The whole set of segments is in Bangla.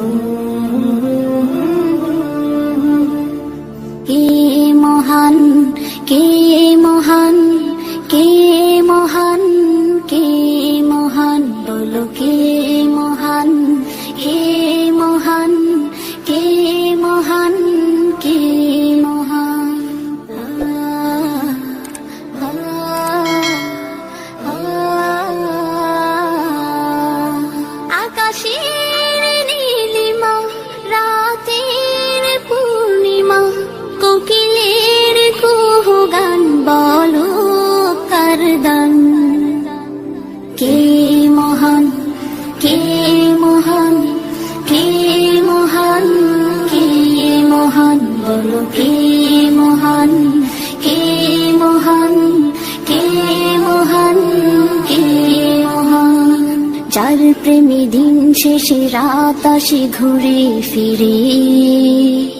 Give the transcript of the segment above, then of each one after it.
কে গান বলো কার কে মহান কে মহান কে মহান কে মহান বলো, কে মহান কে মহান কে মহান কে মহান। যার প্রেমী দিন শেষে রাত আসে ঘুরে ফিরে।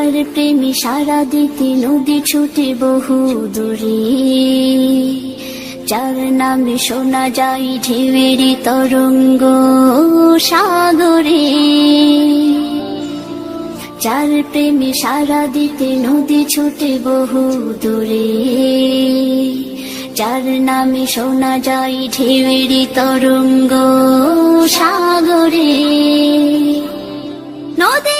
চার প্রেমী সারা দিতে নদী ছুটে বহু দূরে। যার নামে শোনা যায় ঢেউয়েরই তরঙ্গ সাগরে। যার প্রেমে সারা দিতে নদী ছুটে বহু দূরে। যার নামে শোনা যায় ঢেউয়েরই তরঙ্গ সাগরে। নদীর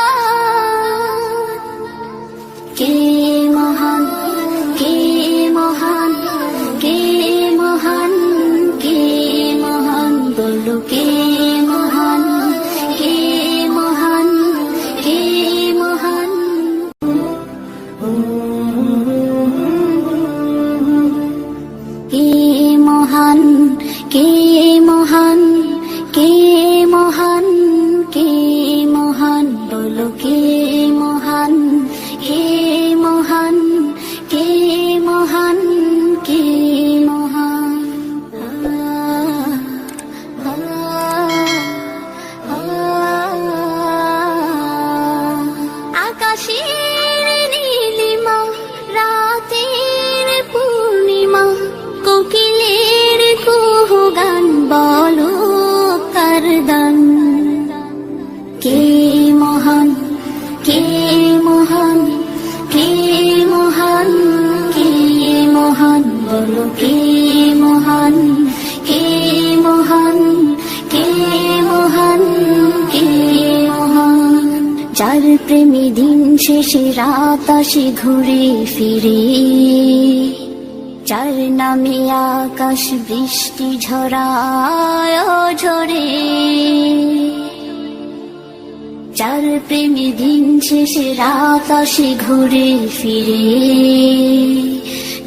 বলো মহান, বলো কে মহান? কে মহান? কে মহান? কে মহান? যার প্রেমী দিন শেষে রাত আসে ঘুরে ফিরে। যার নামে আকাশ বৃষ্টি ঝরায় ঝরে। যার প্রেমী দিন শেষে রাত আসে ঘুরে ফিরে।